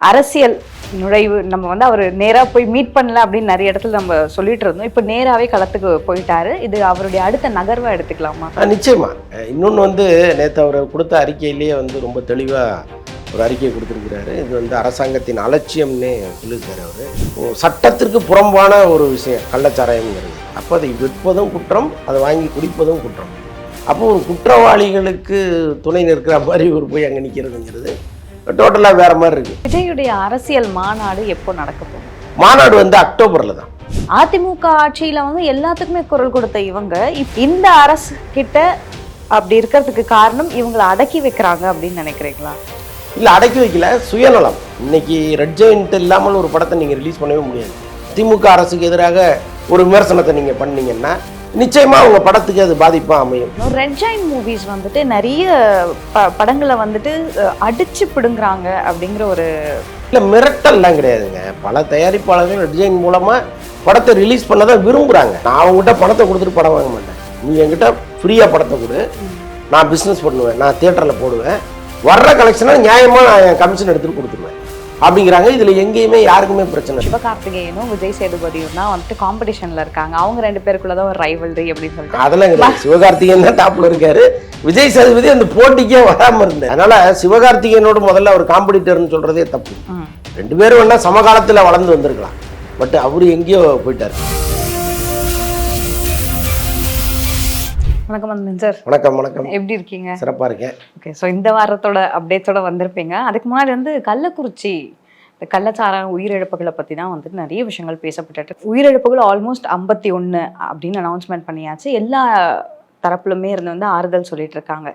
அரசியல் நுழைவு நம்ம வந்து அவர் நேராக போய் மீட் பண்ணல அப்படின்னு நிறைய இடத்துல நம்ம சொல்லிட்டு இருந்தோம். இப்போ நேராகவே களத்துக்கு போயிட்டாரு. இது அவருடைய அடுத்த நகர்வாக எடுத்துக்கலாமா? நிச்சயமா. இன்னொன்று வந்து நேற்று அவர் கொடுத்த அறிக்கையிலேயே வந்து ரொம்ப தெளிவாக ஒரு அறிக்கை கொடுத்துருக்கிறாரு. இது வந்து அரசாங்கத்தின் அலட்சியம்னே சொல்லியிருக்காரு அவர். சட்டத்திற்கு புறம்பான ஒரு விஷயம் கள்ளச்சாராயம்ங்கிறது. அப்போ அதை விற்பதும் குற்றம் அதை வாங்கி குடிப்பதும் குற்றம். அப்போ ஒரு குற்றவாளிகளுக்கு துணை நிற்கிற மாதிரி ஒரு போய் அங்கே நிற்கிறதுங்கிறது டோட்டலாக வேற மாதிரி இருக்குது விஜயுடைய அரசியல் மாநாடு எப்போ நடக்க போகுது? மாநாடு வந்து அக்டோபரில் தான். அதிமுக ஆட்சியில வந்து எல்லாத்துக்குமே குரல் கொடுத்த இவங்க இப்- இந்த அரசு கிட்ட அப்படி இருக்கிறதுக்கு காரணம் இவங்களை அடக்கி வைக்கிறாங்க அப்படின்னு நினைக்கிறீங்களா? இல்லை அடக்கி வைக்கல சுயநலம். இன்னைக்கு ரெட் ஜெயின்ட் இல்லாமல் ஒரு படத்தை நீங்கள் ரிலீஸ் பண்ணவே முடியாது. திமுக அரசுக்கு எதிராக ஒரு விமர்சனத்தை நீங்கள் பண்ணீங்கன்னா நிச்சயமா உங்க படத்துக்கு அது பாதிப்பாக அமையும். ரெட் ஜாயின் மூவிஸ் வந்துட்டு நிறைய படங்களை வந்துட்டு அடிச்சு பிடுங்குறாங்க அப்படிங்கிற ஒரு இல்லை மிரட்டல்லாம் கிடையாதுங்க. பல தயாரிப்பாளர்கள் ரெட் ஜெயின் மூலமாக படத்தை ரிலீஸ் பண்ண தான் விரும்புகிறாங்க நான் அவங்ககிட்ட பணத்தை கொடுத்துட்டு படம் வாங்க மாட்டேன். நீ என்கிட்ட ஃப்ரீயாக படத்தை கொடு. நான் பிஸ்னஸ் பண்ணுவேன். நான் தியேட்டரில் போடுவேன். வர்ற கலெக்ஷனை நியாயமாக நான் என் கமிஷன் எடுத்துகிட்டு கொடுத்துருவேன். அப்படிங்கிறாங்க. இதில் எங்கேயுமே யாருக்குமே பிரச்சனை. சிவகார்த்திகேயனும் விஜய் சேதுபதியும் தான் வந்துட்டு காம்படிஷன்ல இருக்காங்க. அவங்க ரெண்டு பேருக்குள்ள தான் ஒரு ரைவல்ரி அப்படின்னு சொல்லிட்டு. அதெல்லாம் கிடையாது. சிவகார்த்திகேயன் தான் டாப்ல இருக்காரு. விஜய் சேதுபதி அந்த போட்டிக்கே வராம இருந்தார். அதனால சிவகார்த்திகேயனோட முதல்ல அவர் காம்படிட்டர்னு சொல்றதே தப்பு. ரெண்டு பேரும் வேணா சமகாலத்துல வளர்ந்து வந்திருக்கலாம். பட் அவரு எங்கேயோ போயிட்டார். வணக்கம் வந்தன் சார். வணக்கம் வணக்கம். எப்படி இருக்கீங்க? சிறப்பா இருக்கேன். ஓகே ஸோ இந்த வாரத்தோட அப்டேட்ஸோட வந்திருப்பீங்க. அதுக்கு முன்னாடி வந்து கள்ளக்குறிச்சி இந்த கள்ளச்சார உயிரிழப்புகளை பற்றி தான் வந்துட்டு நிறைய விஷயங்கள் பேசப்பட்டுட்டு உயிரிழப்புகள் ஆல்மோஸ்ட் ஐம்பத்தி ஒன்று அப்படின்னு அனௌன்ஸ்மெண்ட் பண்ணியாச்சு. எல்லா தரப்புலுமே இருந்து வந்து ஆறுதல் சொல்லிட்டு இருக்காங்க.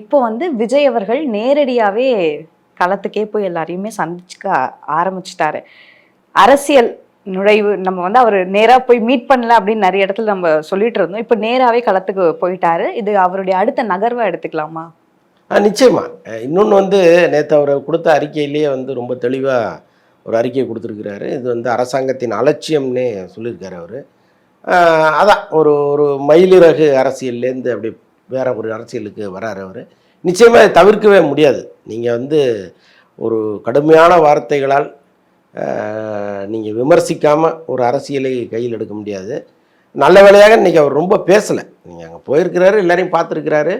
இப்போ வந்து விஜய் அவர்கள் நேரடியாகவே களத்துக்கே போய் எல்லாரையுமே சந்திச்சுக்க ஆரம்பிச்சிட்டாரு. அரசியல் நுழைவு நம்ம வந்து அவர் நேராக போய் மீட் பண்ணல அப்படின்னு நிறைய இடத்துல நம்ம சொல்லிட்டு இருந்தோம். இப்போ நேராகவே களத்துக்கு போயிட்டாரு. இது அவருடைய அடுத்த நகர்வை எடுத்துக்கலாமா? ஆ, நிச்சயமா. இன்னொன்று வந்து நேற்று அவர் கொடுத்த அறிக்கையிலேயே வந்து ரொம்ப தெளிவாக ஒரு அறிக்கையை கொடுத்துருக்கிறாரு. இது வந்து அரசாங்கத்தின் அலட்சியம்னே சொல்லியிருக்காரு அவர். அதான் ஒரு ஒரு மயிலிறகு அரசியல்லேருந்து அப்படி வேற ஒரு அரசியலுக்கு வராரு அவர். நிச்சயமாக தவிர்க்கவே முடியாது. நீங்கள் வந்து ஒரு கடுமையான வார்த்தைகளால் நீங்கள் விமர்சிக்காமல் ஒரு அரசியலை கையில் எடுக்க முடியாது. நல்ல வேலையாக இன்றைக்கி அவர் ரொம்ப பேசலை. நீங்கள் அங்கே போயிருக்கிறாரு எல்லாரையும் பார்த்துருக்கிறாரு.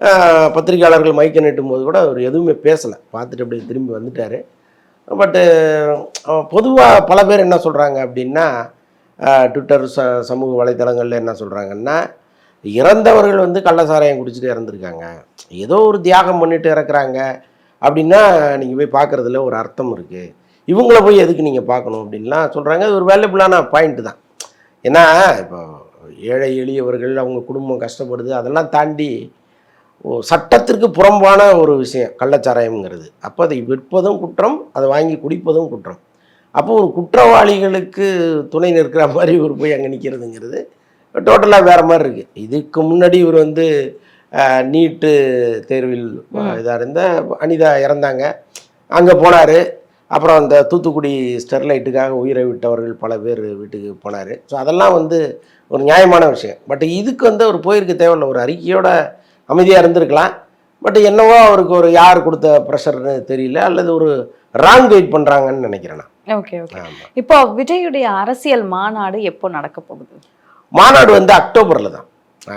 பத்திரிகையாளர்கள் பத்திரிக்கையாளர்கள் மைக்க நீட்டும் போது கூட அவர் எதுவுமே பேசலை. பார்த்துட்டு அப்படியே திரும்பி வந்துட்டார். பட்டு பொதுவாக பல பேர் என்ன சொல்கிறாங்க அப்படின்னா ட்விட்டர் ச சமூக வலைத்தளங்களில் என்ன சொல்கிறாங்கன்னா இறந்தவர்கள் வந்து கள்ளசாராயம் குடிச்சிட்டு இறந்துருக்காங்க. ஏதோ ஒரு தியாகம் பண்ணிட்டு இறக்குறாங்க. அப்படின்னா நீங்கள் போய் பார்க்குறதுல ஒரு அர்த்தம் இருக்குது இவங்கள போய் எதுக்கு நீங்கள் பார்க்கணும் அப்படின்லாம் சொல்கிறாங்க அது ஒரு வேல்யூபிளான பாயிண்ட் தான். ஏன்னா இப்போ ஏழை எளியவர்கள் அவங்க குடும்பம் கஷ்டப்படுது அதெல்லாம் தாண்டி ஓ, சட்டத்திற்கு புறம்பான ஒரு விஷயம் கள்ளச்சாராயம்ங்கிறது. அப்போ அதை விற்பதும் குற்றம் அதை வாங்கி குடிப்பதும் குற்றம். அப்போ ஒரு குற்றவாளிகளுக்கு துணை நிற்கிற மாதிரி இவர் போய் அங்கே நிற்கிறதுங்கிறது டோட்டலாக வேற மாதிரி இருக்குது இதுக்கு முன்னாடி இவர் வந்து நீட்டு தேர்வில் இதாக இருந்த அனிதா இறந்தாங்க. அங்கே போனார். அப்புறம் அந்த தூத்துக்குடி ஸ்டெர்லைட்டுக்காக உயிரை விட்டவர்கள் பல பேர் வீட்டுக்கு போனார். ஸோ அதெல்லாம் வந்து ஒரு நியாயமான விஷயம். பட் இதுக்கு வந்து அவர் போயிருக்க தேவையில்ல. ஒரு அறிக்கையோட அமைதியாக இருந்திருக்கலாம். பட் என்னவோ அவருக்கு ஒரு யார் கொடுத்த ப்ரெஷர்னு தெரியல. அல்லது ஒரு ராங் கைட் பண்ணுறாங்கன்னு நினைக்கிறேன் நான். Okay okay. இப்போ விஜயுடைய அரசியல் மாநாடு எப்போ நடக்க போகுது? மாநாடு வந்து அக்டோபரில் தான்.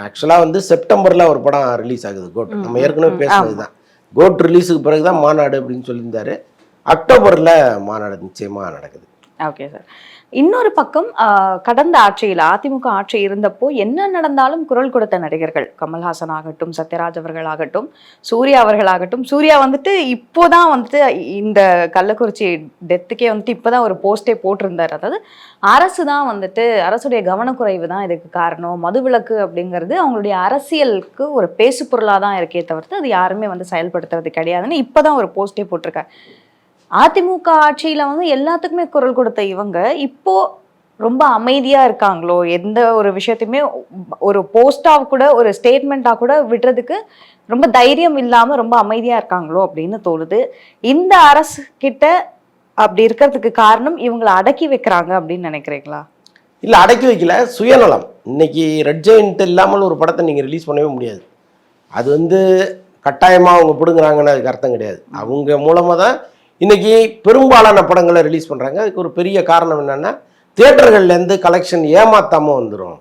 ஆக்சுவலாக வந்து செப்டம்பரில் ஒரு படம் ரிலீஸ் ஆகுது. கோட் நம்ம ஏற்கனவே பேசுனது தான். கோட் ரிலீஸுக்கு பிறகு தான் மாநாடு அப்படின்னு சொல்லியிருந்தாரு. அக்டோபரில் மாநாடு நிச்சயமாக நடக்குது. Okay sir. இன்னொரு பக்கம் ஆஹ், கடந்த ஆட்சியில் அதிமுக ஆட்சி இருந்தப்போ என்ன நடந்தாலும் குரல் கொடுத்த நடிகர்கள் கமல்ஹாசன் ஆகட்டும் சத்யராஜ் அவர்கள் ஆகட்டும் சூர்யா அவர்களாகட்டும் சூர்யா வந்துட்டு இப்போதான் வந்துட்டு இந்த கள்ளக்குறிச்சி டெத்துக்கே வந்துட்டு இப்போதான் ஒரு போஸ்டே போட்டிருந்தார். அதாவது அரசு தான் வந்துட்டு அரசுடைய கவனக்குறைவு தான் இதுக்கு காரணம். மதுவிலக்கு அப்படிங்கிறது அவங்களுடைய அரசியலுக்கு ஒரு பேசு பொருளாக தான் இருக்கே தவிர்த்து அது யாருமே வந்து செயல்படுத்துறது கிடையாதுன்னு இப்போதான் ஒரு போஸ்டே போட்டிருக்காரு. அதிமுக ஆட்சியில வந்து எல்லாத்துக்குமே குரல் கொடுத்த இவங்க இப்போ ரொம்ப அமைதியா இருக்காங்களோ? எந்த ஒரு விஷயத்தையுமே ஒரு போஸ்டாக கூட ஒரு ஸ்டேட்மெண்ட்டாக கூட விடுறதுக்கு ரொம்ப தைரியம் இல்லாம ரொம்ப அமைதியா இருக்காங்களோ அப்படின்னு தோணுது. இந்த அரசு கிட்ட அப்படி இருக்கிறதுக்கு காரணம் இவங்களை அடக்கி வைக்கிறாங்க அப்படின்னு நினைக்கிறீங்களா? இல்லை அடக்கி வைக்கல. சுயநலம். இன்னைக்கு ரெட் ஜெயின்ட் இல்லாமல் ஒரு படத்தை நீங்கள் ரிலீஸ் பண்ணவே முடியாது. அது வந்து கட்டாயமாக அவங்க பிடுங்குறாங்கன்னு அதுக்கு அர்த்தம் கிடையாது. அவங்க மூலமாக தான் இன்னைக்கு பெரும்பாலான படங்களை ரிலீஸ் பண்ணுறாங்க அதுக்கு ஒரு பெரிய காரணம் என்னென்னா தேட்டர்கள்லேருந்து கலெக்ஷன் ஏமாத்தாமல் வந்துடும்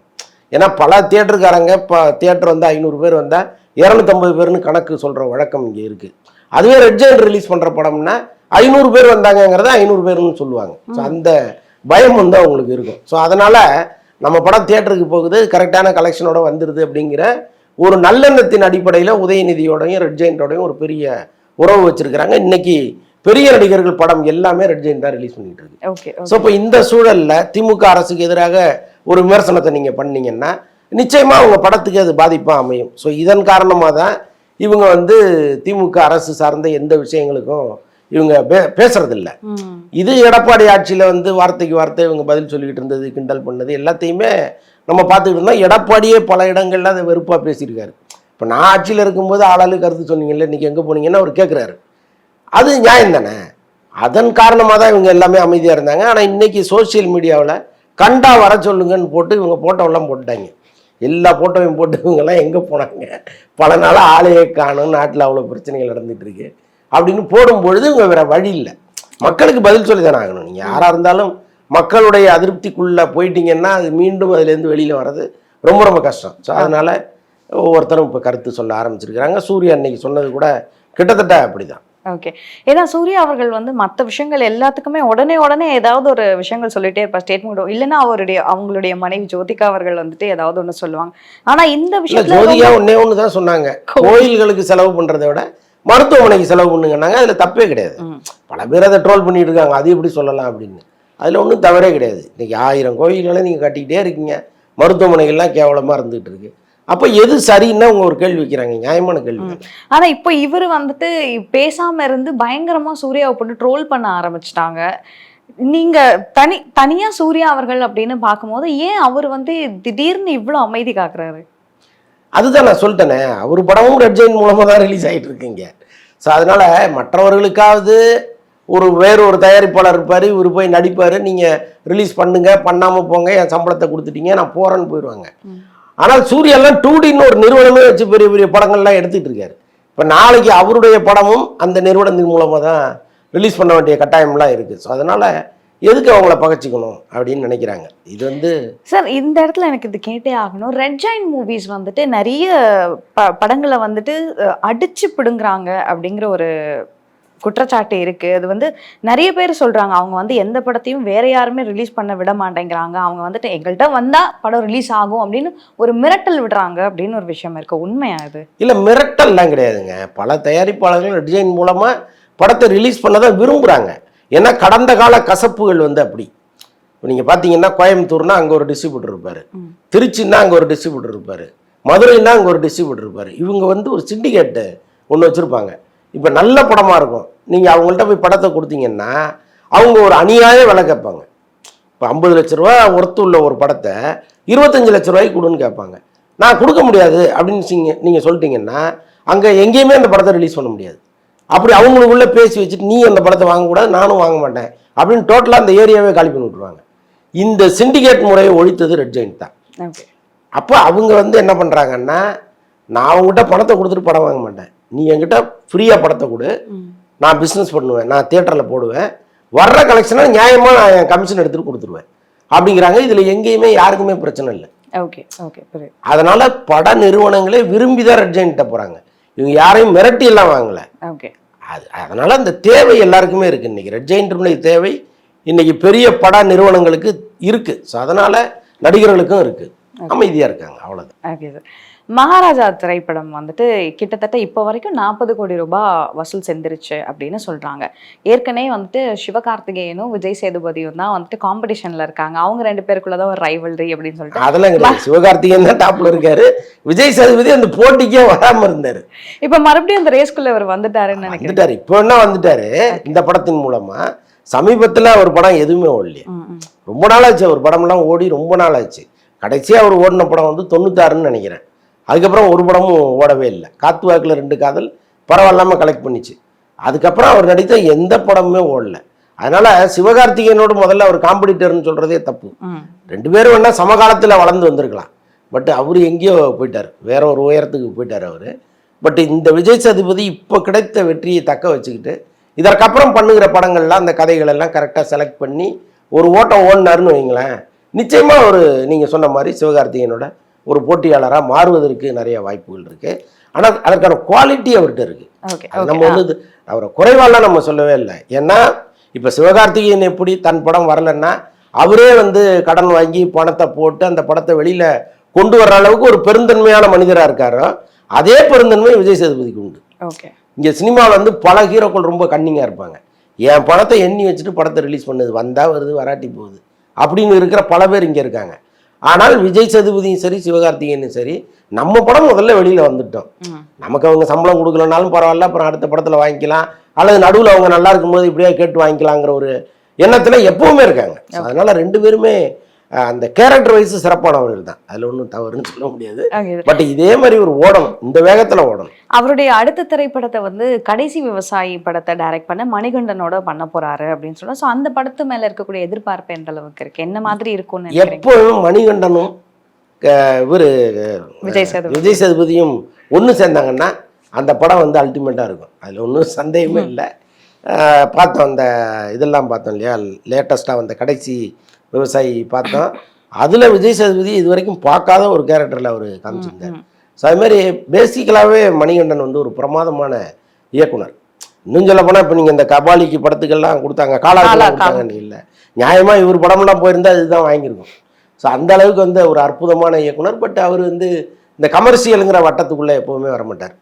ஏன்னா பல தியேட்டருக்காரங்க இப்போ தியேட்டர் வந்து ஐநூறு பேர் வந்தால் இரநூத்தம்பது பேர்னு கணக்கு சொல்கிற வழக்கம் இங்கே இருக்குது அதுவே ரெட் ஜெயின் ரிலீஸ் பண்ணுற படம்னா ஐநூறு பேர் வந்தாங்கங்கிறத ஐநூறு பேர்னு சொல்லுவாங்க. ஸோ அந்த பயம் வந்து அவங்களுக்கு இருக்கும். ஸோ அதனால் நம்ம படம் தியேட்டருக்கு போகுது கரெக்டான கலெக்ஷனோட வந்துடுது அப்படிங்கிற ஒரு நல்லெண்ணத்தின் அடிப்படையில் உதயநிதியோடையும் ரெட் ஜெயின்ட்டோடையும் ஒரு பெரிய உறவு வச்சிருக்கிறாங்க. இன்னைக்கு பெரிய நடிகர்கள் படம் எல்லாமே ரெட் ஜெயின் தான் ரிலீஸ் பண்ணிட்டு இருக்கு. ஓகே ஸோ இப்போ இந்த சூழல்ல திமுக அரசுக்கு எதிராக ஒரு விமர்சனத்தை நீங்க பண்ணீங்கன்னா நிச்சயமா அவங்க படத்துக்கு அது பாதிப்பா அமையும். ஸோ இதன் காரணமாக தான் இவங்க வந்து திமுக அரசு சார்ந்த எந்த விஷயங்களுக்கும் இவங்க பே பேசுறதில்ல. இது எடப்பாடி ஆட்சியில் வந்து வார்த்தைக்கு வார்த்தை இவங்க பதில் சொல்லிக்கிட்டு இருந்தது கிண்டல் பண்ணது எல்லாத்தையுமே நம்ம பார்த்துக்கிட்டு இருந்தோம். எடப்பாடியே பல இடங்கள்ல அதை வெறுப்பாக பேசியிருக்காரு. இப்போ நான் ஆட்சியில் இருக்கும்போது ஆளாளு கருத்து சொன்னீங்கல்ல இன்னைக்கு எங்கே போனீங்கன்னா அவர் கேட்குறாரு அது நியாயம் தானே? அதன் காரணமாக தான் இவங்க எல்லாமே அமைதியாக இருந்தாங்க. ஆனால் இன்றைக்கி சோஷியல் மீடியாவில் கண்டா வர சொல்லுங்கன்னு போட்டு இவங்க போட்டோவெல்லாம் போட்டுட்டாங்க. எல்லா போட்டோவையும் போட்டு இவங்கெல்லாம் எங்கே போனாங்க? பல நாளாக ஆலையை காணும் நாட்டில் அவ்வளோ பிரச்சனைகள் நடந்துகிட்டு இருக்கு. அப்படின்னு போடும்பொழுது இவங்க வேறு வழி இல்லை. மக்களுக்கு பதில் சொல்லி தானே ஆகணும். நீங்கள் யாராக இருந்தாலும் மக்களுடைய அதிருப்திக்குள்ளே போயிட்டீங்கன்னா அது மீண்டும் அதுலேருந்து வெளியில் வர்றது ரொம்ப ரொம்ப கஷ்டம். ஸோ அதனால் ஒவ்வொருத்தரும் இப்போ கருத்து சொல்ல ஆரம்பிச்சிருக்கிறாங்க. சூர்யா அன்னைக்கு சொன்னது கூட கிட்டத்தட்ட அப்படி தான் ஓகே ஏன்னா சூர்யா அவர்கள் வந்து மற்ற விஷயங்கள் எல்லாத்துக்குமே உடனே உடனே ஏதாவது ஒரு விஷயங்கள் சொல்லிட்டே இருப்பார் ஸ்டேட்மெண்ட் இல்லைன்னா அவருடைய அவங்களுடைய மனைவி ஜோதிகா அவர்கள் வந்துட்டு ஏதாவது ஒண்ணு சொல்லுவாங்க. ஆனா இந்த விஷயத்துல ஜோதிகா ஒன்னே ஒன்று தான் சொன்னாங்க. கோயில்களுக்கு செலவு பண்றதை விட மருத்துவமனைக்கு செலவு பண்ணுங்கன்னாங்க. அதுல தப்பே கிடையாது. பல பேர் அதை ட்ரோல் பண்ணிட்டு இருக்காங்க. அது எப்படி சொல்லலாம் அப்படின்னு. அதுல ஒன்றும் தவறே கிடையாது. இன்னைக்கு ஆயிரம் கோயில்களை நீங்க கட்டிக்கிட்டே இருக்கீங்க. மருத்துவமனைகள்லாம் கேவலமா இருந்துகிட்டு இருக்கு. அப்ப எது சரின்னா உங்க ஒரு கேள்வி வைக்கிறாங்க நியாயமான கேள்வி. ஆனா இப்போ இவர் வந்துட்டு பேசாம இருந்து பயங்கரமா சூர்யாவை போட்டு ட்ரோல் பண்ண ஆரம்பிச்சிட்டாங்க. நீங்க தனி தனியா சூர்யா அவர்கள் அப்படின்னு பார்க்கும்போது ஏன் அவர் வந்து திடீர்னு இவ்வளவு அமைதி காக்குறாரு? அதுதான் நான் சொல்லிட்டேனே அவர் படமும் ரெட் ஜெயின் மூலமாக தான் ரிலீஸ் ஆகிட்டு இருக்குங்க. ஸோ அதனால் மற்றவர்களுக்காவது ஒரு வேறு ஒரு தயாரிப்பாளர் இருப்பார் இவர் போய் நடிப்பார் நீங்கள் ரிலீஸ் பண்ணுங்க பண்ணாமல் போங்க என் சம்பளத்தை கொடுத்துட்டீங்க நான் போகிறேன்னு போயிடுவாங்க. ஆனால் சூர்யாலாம் டூடின்னு ஒரு நிறுவனமே வச்சு பெரிய பெரிய படங்கள்லாம் எடுத்துகிட்டு இருக்காரு. இப்போ நாளைக்கு அவருடைய படமும் அந்த நிறுவனத்தின் மூலமாக தான் ரிலீஸ் பண்ண வேண்டிய கட்டாயம்லாம் இருக்குது ஸோ அதனால் எதுக்கு அவங்கள பகச்சிக்கணும் அப்படின்னு நினைக்கிறாங்க. இது வந்து சார் இந்த இடத்துல எனக்கு இது கேட்டே ஆகணும். ரெட் ஜாயின் மூவிஸ் வந்துட்டு நிறைய ப படங்களை வந்துட்டு அடிச்சு பிடுங்குறாங்க அப்படிங்கிற ஒரு குற்றச்சாட்டு இருக்கு. அது வந்து நிறைய பேர் சொல்றாங்க. அவங்க வந்து எந்த படத்தையும் வேற யாருமே ரிலீஸ் பண்ண விட மாட்டேங்கிறாங்க. அவங்க வந்துட்டு எங்கள்கிட்ட வந்தா படம் ரிலீஸ் ஆகும் அப்படின்னு ஒரு மிரட்டல் விடுறாங்க அப்படின்னு ஒரு விஷயம் இருக்கு. உண்மையா இது? இல்லை மிரட்டல்லாம் கிடையாதுங்க. பல தயாரிப்பாளர்கள் டிசைன் மூலமாக படத்தை ரிலீஸ் பண்ண தான் விரும்புகிறாங்க ஏன்னா கடந்த கால கசப்புகள் வந்து அப்படி. இப்போ நீங்கள் பார்த்தீங்கன்னா கோயம்புத்தூர்னா அங்கே ஒரு டிஸ்ட்ரிபியூட்டர் இருப்பார். திருச்சின்னா அங்கே ஒரு டிஸ்ட்ரிபியூட்டர் இருப்பார். மதுரைனா அங்கே ஒரு டிஸ்ட்ரிபியூட்டர் இருப்பார். இவங்க வந்து ஒரு சிண்டிகேட்டு ஒன்று வச்சுருப்பாங்க. இப்போ நல்ல படமாக இருக்கும். நீங்கள் அவங்கள்ட்ட போய் படத்தை கொடுத்தீங்கன்னா அவங்க ஒரு அநியாய விலை கேட்பாங்க. இப்போ ஐம்பது லட்ச ரூபா ஒர்த்து உள்ள ஒரு படத்தை இருபத்தஞ்சு லட்ச ரூபாய்க்கு கொடுன்னு கேட்பாங்க. நான் கொடுக்க முடியாது அப்படின்னு நீங்கள் சொல்லிட்டீங்கன்னா அங்கே எங்கேயுமே அந்த படத்தை ரிலீஸ் பண்ண முடியாது. அப்படி அவங்களுக்குள்ள பேசி வச்சுட்டு நீ அந்த படத்தை வாங்கக்கூடாது நானும் வாங்க மாட்டேன் அப்படின்னு டோட்டலாக அந்த ஏரியாவே காலி பண்ணி விட்ருவாங்க இந்த சிண்டிகேட் முறையை ஒழித்தது ரெட் ஜெயின்ட் தான். அப்போ அவங்க வந்து என்ன பண்ணுறாங்கன்னா நான் அவங்ககிட்ட பணத்தை கொடுத்துட்டு படம் வாங்க மாட்டேன். நீ என்கிட்ட ஃப்ரீயாக படத்தை கொடு. நான் பிஸ்னஸ் பண்ணுவேன். நான் தியேட்டரில் போடுவேன். வர்ற கலெக்ஷனை நியாயமாக நான் என் கமிஷன் எடுத்துகிட்டு கொடுத்துருவேன். அப்படிங்கிறாங்க. இதில் எங்கேயுமே யாருக்குமே பிரச்சனை இல்லை. ஓகே ஓகே அதனால பட நிறுவனங்களே விரும்பி தான் ரெட் ஜெயின்ட்ட போகிறாங்க இவங்க யாரையும் மிரட்டி எல்லாம் வாங்கல. ஓகே அது அதனால அந்த தேவை எல்லாருக்குமே இருக்கு. இன்னைக்கு ரெட் ஜெயின்ட்டுடைய தேவை. இன்னைக்கு பெரிய பட நிறுவனங்களுக்கு இருக்கு. ஸோ அதனால நடிகர்களுக்கும் இருக்கு. அமைதியா இருக்காங்க. அவ்வளவுதான். ஓகே சார் மகாராஜா திரைப்படம் வந்துட்டு கிட்டத்தட்ட இப்போ வரைக்கும் நாற்பது கோடி ரூபாய் வசூல் செஞ்சிருச்சு அப்படின்னு சொல்றாங்க. ஏற்கனவே வந்துட்டு சிவகார்த்திகேயனும் விஜய் சேதுபதியும் தான் வந்துட்டு காம்படிஷன்ல இருக்காங்க. அவங்க ரெண்டு பேருக்குள்ள தான் ஒரு ரைவல்ரி அப்படின்னு சொல்லிட்டு அதெல்லாம் சிவகார்த்திகேயன் தான் டாப்ல இருக்காரு. விஜய் சேதுபதி அந்த போட்டிக்கே வராம இருந்தாரு. இப்போ மறுபடியும் அந்த ரேஸ்குள்ள அவர் வந்துட்டாருன்னு நினைக்கிறேன். வந்துட்டாரு. இப்போ என்ன வந்துட்டாரு? இந்த படத்தின் மூலமா சமீபத்துல ஒரு படம் எதுவுமே ஓடலையே. ரொம்ப நாளாச்சு. அவர் படம்லாம் ஓடி ரொம்ப நாளாச்சு. கடைசியாக அவர் ஓடின படம் வந்து தொண்ணூத்தாறுன்னு நினைக்கிறேன். அதுக்கப்புறம் ஒரு படமும் ஓடவே இல்லை. காத்து வாக்கில் ரெண்டு காதல் பரவாயில்லாமல் கலெக்ட் பண்ணிச்சு. அதுக்கப்புறம் அவர் நடித்த எந்த படமுமே ஓடல. அதனால சிவகார்த்திகேயனோடு முதல்ல அவர் காம்படிட்டர்னு சொல்றதே தப்பு. ரெண்டு பேரும் வேணா சமகாலத்தில் வளர்ந்து வந்திருக்கலாம். பட் அவர் எங்கேயோ போயிட்டார். வேற ஒரு உயரத்துக்கு போயிட்டார் அவர். பட் இந்த விஜய் சேதுபதி இப்போ கிடைத்த வெற்றியை தக்க வச்சுக்கிட்டு இதற்கப்புறம் பண்ணுகிற படங்கள்லாம் அந்த கதைகள் எல்லாம் கரெக்டாக செலக்ட் பண்ணி ஒரு ஓட்டம் ஓடினாருன்னு வைங்களேன் நிச்சயமாக ஒரு நீங்கள் சொன்ன மாதிரி சிவகார்த்திகேயனோட ஒரு போட்டியாளராக மாறுவதற்கு நிறைய வாய்ப்புகள் இருக்குது ஆனால் அதற்கான குவாலிட்டி அவர்கிட்ட இருக்குது நம்ம வந்து அவரை குறைவாலாம் நம்ம சொல்லவே இல்லை. ஏன்னா இப்போ சிவகார்த்திகேயன் எப்படி தன் படம் வரலன்னா அவரே வந்து கடன் வாங்கி பணத்தை போட்டு அந்த படத்தை வெளியில கொண்டு வர்ற அளவுக்கு ஒரு பெருந்தன்மையான மனிதராக இருக்காரோ அதே பெருந்தன்மை விஜய் சேதுபதிக்கு உண்டு. இங்கே சினிமாவில் வந்து பல ஹீரோக்கள் ரொம்ப கன்னிங்காக இருப்பாங்க. என் பணத்தை எண்ணி வச்சுட்டு படத்தை ரிலீஸ் பண்ணுது வந்தா வருது வராட்டி போகுது. அப்படின்னு இருக்கிற பல பேர் இங்கே இருக்காங்க. ஆனால் விஜய் சேதுபதியும் சரி சிவகார்த்திகேயனும் சரி நம்ம படம் முதல்ல வெளியில் வந்துட்டோம். நமக்கு அவங்க சம்பளம் கொடுக்கலனாலும் பரவாயில்ல அப்புறம் அடுத்த படத்தில் வாங்கிக்கலாம். அல்லது நடுவில் அவங்க நல்லா இருக்கும்போது இப்படியே கேட்டு வாங்கிக்கலாங்கிற ஒரு எண்ணத்தில் எப்பவுமே இருக்காங்க. அதனால ரெண்டு பேருமே அந்த கேரக்டர் வைஸ் சிறப்பானவர்கள் தான். அதில் ஒன்றும் தவறுன்னு சொல்ல முடியாது. பட் இதே மாதிரி ஒரு ஓடணும். இந்த வேகத்தில் ஓடணும். அவருடைய அடுத்த திரைப்படத்தை வந்து கடைசி விவசாயி படத்தை டைரக்ட் பண்ண மணிகண்டனோட பண்ண போறாரு அப்படின்னு சொன்னா ஸோ அந்த படத்து மேல இருக்கக்கூடிய எதிர்பார்ப்பு எந்த அளவுக்கு இருக்கு? என்ன மாதிரி இருக்கும்னு எப்போதும் மணிகண்டனும் இவர் விஜய் சேதுபதி. விஜய் சேதுபதியும் ஒன்று சேர்ந்தாங்கன்னா அந்த படம் வந்து அல்டிமேட்டாக இருக்கும். அதில் ஒன்றும் சந்தேகமே இல்லை. பார்த்தோம் அந்த இதெல்லாம் பார்த்தோம் இல்லையா? லேட்டஸ்ட்டாக வந்த கடைசி விவசாயி பார்த்தோம் அதில் விஜய் சேதுபதி இது வரைக்கும் பார்க்காத ஒரு கேரக்டரில் அவர் காமிச்சிருந்தார். ஸோ அது மாதிரி பேசிக்கலாகவே மணிகண்டன் வந்து ஒரு பிரமாதமான இயக்குனர். இன்னும் சொல்ல போனால் இப்போ நீங்கள் இந்த கபாலிக்கு படத்துக்கெல்லாம் கொடுத்தாங்க காலா, காலா கொடுத்தாங்க இல்லை. நியாயமாக இவர் படம்லாம் போயிருந்தா இதுதான் வாங்கியிருக்கும். ஸோ அந்த அளவுக்கு வந்து ஒரு அற்புதமான இயக்குனர் பட் அவர் வந்து இந்த கமர்ஷியலுங்கிற வட்டத்துக்குள்ளே எப்போவுமே வர மாட்டார்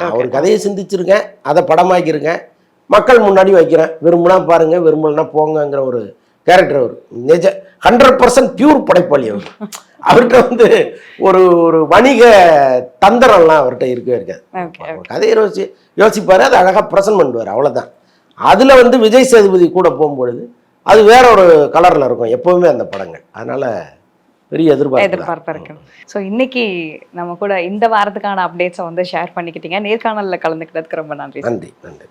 நான் ஒரு கதையை சிந்திச்சிருக்கேன் அதை படமாக்கியிருக்கேன் மக்கள் முன்னாடி வைக்கிறேன் விரும்புனா பாருங்க விரும்பலனா போங்கங்கிற ஒரு கேரக்டர் அவர். நிஜ ஹண்ட்ரட் பர்சன்ட் பியூர் படைப்பாளி அவர். அவர்கிட்ட வந்து ஒரு ஒரு வணிக தந்திரம்லாம் அவர்கிட்ட இருக்கவே இருக்காது. கதையை யோசி யோசிப்பார் அதை அழகாக ப்ரெசன்ட் பண்ணுவார் அவ்வளோதான் அதில் வந்து விஜய் சேதுபதி கூட போகும்பொழுது அது வேற ஒரு கலரில் இருக்கும் எப்போவுமே அந்த படங்கள். அதனால பெரிய எதிர்பார்ப்பு எதிர்பார்ப்பு இருக்கு. ஸோ இன்னைக்கு நம்ம கூட இந்த வாரத்துக்கான அப்டேட்ஸை வந்து ஷேர் பண்ணிக்கிட்டீங்க. நேர்காணல்ல கலந்துக்கிட்டதுக்கு ரொம்ப நன்றி நன்றி நன்றி.